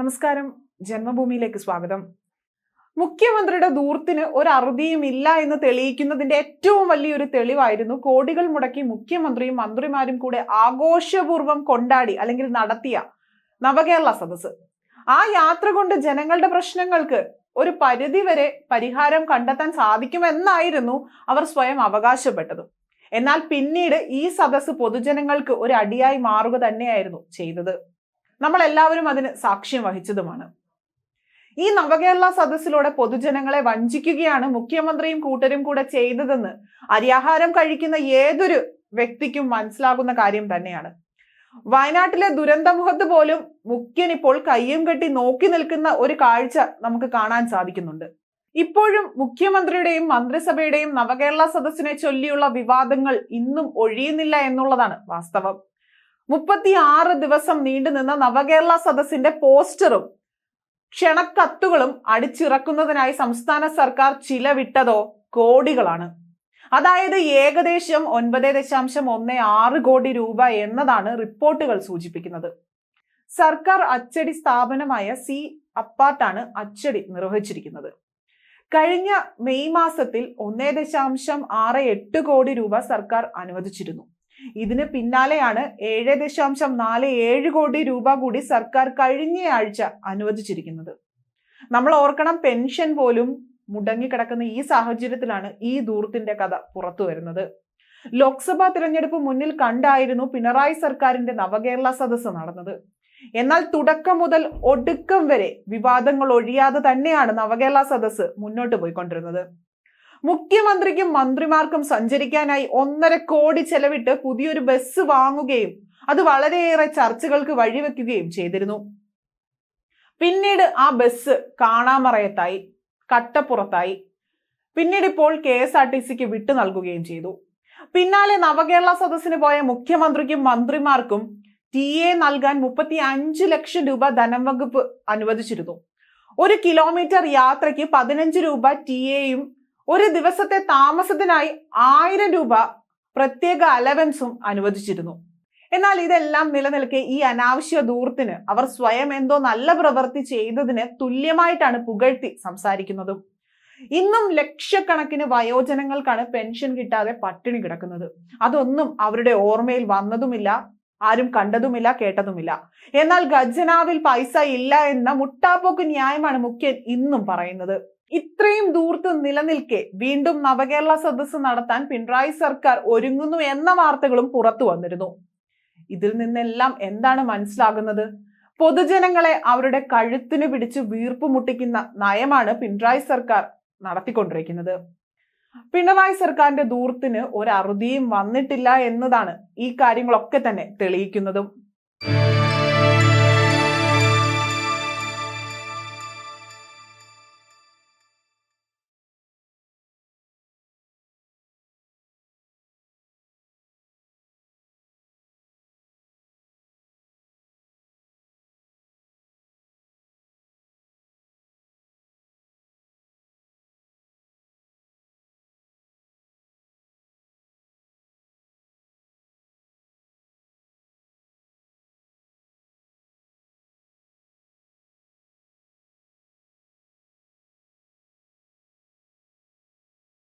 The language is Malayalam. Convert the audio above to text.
നമസ്കാരം. ജന്മഭൂമിയിലേക്ക് സ്വാഗതം. മുഖ്യമന്ത്രിയുടെ ദൂർത്തിന് ഒരു അറുതിയും ഇല്ല എന്ന് തെളിയിക്കുന്നതിന്റെ ഏറ്റവും വലിയൊരു തെളിവായിരുന്നു കോടികൾ മുടക്കി മുഖ്യമന്ത്രിയും മന്ത്രിമാരും കൂടെ ആഘോഷപൂർവം കൊണ്ടാടി അല്ലെങ്കിൽ നടത്തിയ നവകേരള സദസ് ആ യാത്ര കൊണ്ട് ജനങ്ങളുടെ പ്രശ്നങ്ങൾക്ക് ഒരു പരിധി വരെ പരിഹാരം കണ്ടെത്താൻ സാധിക്കുമെന്നായിരുന്നു അവർ സ്വയം അവകാശപ്പെട്ടത്. എന്നാൽ പിന്നീട് ഈ സദസ് പൊതുജനങ്ങൾക്ക് ഒരു അടിയായി മാറുക തന്നെയായിരുന്നു ചെയ്തത്. നമ്മൾ എല്ലാവരും അതിന് സാക്ഷ്യം വഹിച്ചതുമാണ്. ഈ നവകേരള സദസ്സിലൂടെ പൊതുജനങ്ങളെ വഞ്ചിക്കുകയാണ് മുഖ്യമന്ത്രിയും കൂട്ടരും കൂടെ ചെയ്തതെന്ന് അരിയാഹാരം കഴിക്കുന്ന ഏതൊരു വ്യക്തിക്കും മനസ്സിലാകുന്ന കാര്യം തന്നെയാണ്. വയനാട്ടിലെ ദുരന്തമുഖത്ത് പോലും മുഖ്യൻ ഇപ്പോൾ കയ്യും കെട്ടി നോക്കി നിൽക്കുന്ന ഒരു കാഴ്ച നമുക്ക് കാണാൻ സാധിക്കുന്നുണ്ട്. ഇപ്പോഴും മുഖ്യമന്ത്രിയുടെയും മന്ത്രിസഭയുടെയും നവകേരള സദസ്സിനെ ചൊല്ലിയുള്ള വിവാദങ്ങൾ ഇന്നും ഒഴിയുന്നില്ല എന്നുള്ളതാണ് വാസ്തവം. മുപ്പത്തി ആറ് ദിവസം നീണ്ടുനിന്ന നവകേരള സദസ്സിന്റെ പോസ്റ്ററും ക്ഷണക്കത്തുകളും അടിച്ചിറക്കുന്നതിനായി സംസ്ഥാന സർക്കാർ ചിലവിട്ടതോ കോടികളാണ്. അതായത് ഏകദേശം ഒൻപത് ദശാംശം ഒന്ന് ആറ് കോടി രൂപ എന്നതാണ് റിപ്പോർട്ടുകൾ സൂചിപ്പിക്കുന്നത്. സർക്കാർ അച്ചടി സ്ഥാപനമായ സി അപ്പാർട്ടാണ് അച്ചടി നിർവഹിച്ചിരിക്കുന്നത്. കഴിഞ്ഞ മെയ് മാസത്തിൽ ഒന്നേ ദശാംശം ആറ് എട്ട് കോടി രൂപ സർക്കാർ അനുവദിച്ചിരുന്നു. ഇതിന് പിന്നാലെയാണ് ഏഴ് ദശാംശം നാല് ഏഴ് കോടി രൂപ കൂടി സർക്കാർ കഴിഞ്ഞയാഴ്ച അനുവദിച്ചിരിക്കുന്നത്. നമ്മൾ ഓർക്കണം പെൻഷൻ പോലും മുടങ്ങിക്കിടക്കുന്ന ഈ സാഹചര്യത്തിലാണ് ഈ ദൂർത്തിന്റെ കഥ പുറത്തു വരുന്നത്. ലോക്സഭാ തിരഞ്ഞെടുപ്പ് മുന്നിൽ കണ്ടായിരുന്നു പിണറായി സർക്കാരിന്റെ നവകേരള സദസ്സ് നടന്നത്. എന്നാൽ തുടക്കം മുതൽ ഒടുക്കം വരെ വിവാദങ്ങൾ ഒഴിയാതെ തന്നെയാണ് നവകേരള സദസ്സ് മുന്നോട്ട് പോയിക്കൊണ്ടിരുന്നത്. മുഖ്യമന്ത്രിക്കും മന്ത്രിമാർക്കും സഞ്ചരിക്കാനായി ഒന്നര കോടി ചെലവിട്ട് പുതിയൊരു ബസ് വാങ്ങുകയും അത് വളരെയേറെ ചർച്ചകൾക്ക് വഴിവെക്കുകയും ചെയ്തിരുന്നു. പിന്നീട് ആ ബസ് കാണാമറയത്തായി കട്ടപ്പുറത്തായി. പിന്നീട് ഇപ്പോൾ കെ എസ് ആർ ടി സിക്ക് വിട്ടു നൽകുകയും ചെയ്തു. പിന്നാലെ നവകേരള സദസ്സിന് പോയ മുഖ്യമന്ത്രിക്കും മന്ത്രിമാർക്കും ടി എ നൽകാൻ മുപ്പത്തി അഞ്ച് ലക്ഷം രൂപ ധനം വകുപ്പ് അനുവദിച്ചിരുന്നു. ഒരു കിലോമീറ്റർ യാത്രയ്ക്ക് പതിനഞ്ച് രൂപ ടി എയും ഒരു ദിവസത്തെ താമസത്തിനായി ആയിരം രൂപ പ്രത്യേക അലവൻസും അനുവദിച്ചിരുന്നു. എന്നാൽ ഇതെല്ലാം നിലനിൽക്കെ ഈ അനാവശ്യ ദൂർത്തിന് അവർ സ്വയം എന്തോ നല്ല പ്രവൃത്തി ചെയ്തതിന് തുല്യമായിട്ടാണ് പുകഴ്ത്തി സംസാരിക്കുന്നതും. ഇന്നും ലക്ഷക്കണക്കിന് വയോജനങ്ങൾക്കാണ് പെൻഷൻ കിട്ടാതെ പട്ടിണി കിടക്കുന്നത്. അതൊന്നും അവരുടെ ഓർമ്മയിൽ വന്നതുമില്ല. ആരും കണ്ടതുമില്ല കേട്ടതുമില്ല. എന്നാൽ ഖജനാവിൽ പൈസ ഇല്ല എന്ന മുട്ടാപ്പോക്ക് ന്യായമാണ് മുഖ്യൻ ഇന്നും പറയുന്നത്. ഇത്രയും ദൂർത്ത് നിലനിൽക്കെ വീണ്ടും നവകേരള സദസ്സ് നടത്താൻ പിണറായി സർക്കാർ ഒരുങ്ങുന്നു എന്ന വാർത്തകളും പുറത്തു വന്നിരുന്നു. ഇതിൽ നിന്നെല്ലാം എന്താണ് മനസ്സിലാകുന്നത്? പൊതുജനങ്ങളെ അവരുടെ കഴുത്തിന് പിടിച്ച് വീർപ്പ് മുട്ടിക്കുന്ന നയമാണ് പിണറായി സർക്കാർ നടത്തിക്കൊണ്ടിരിക്കുന്നത്. പിണറായി സർക്കാരിന്റെ ദൂർത്തിന് ഒരു അറുതിയും വന്നിട്ടില്ല എന്നതാണ് ഈ കാര്യങ്ങളൊക്കെ തന്നെ തെളിയിക്കുന്നതും.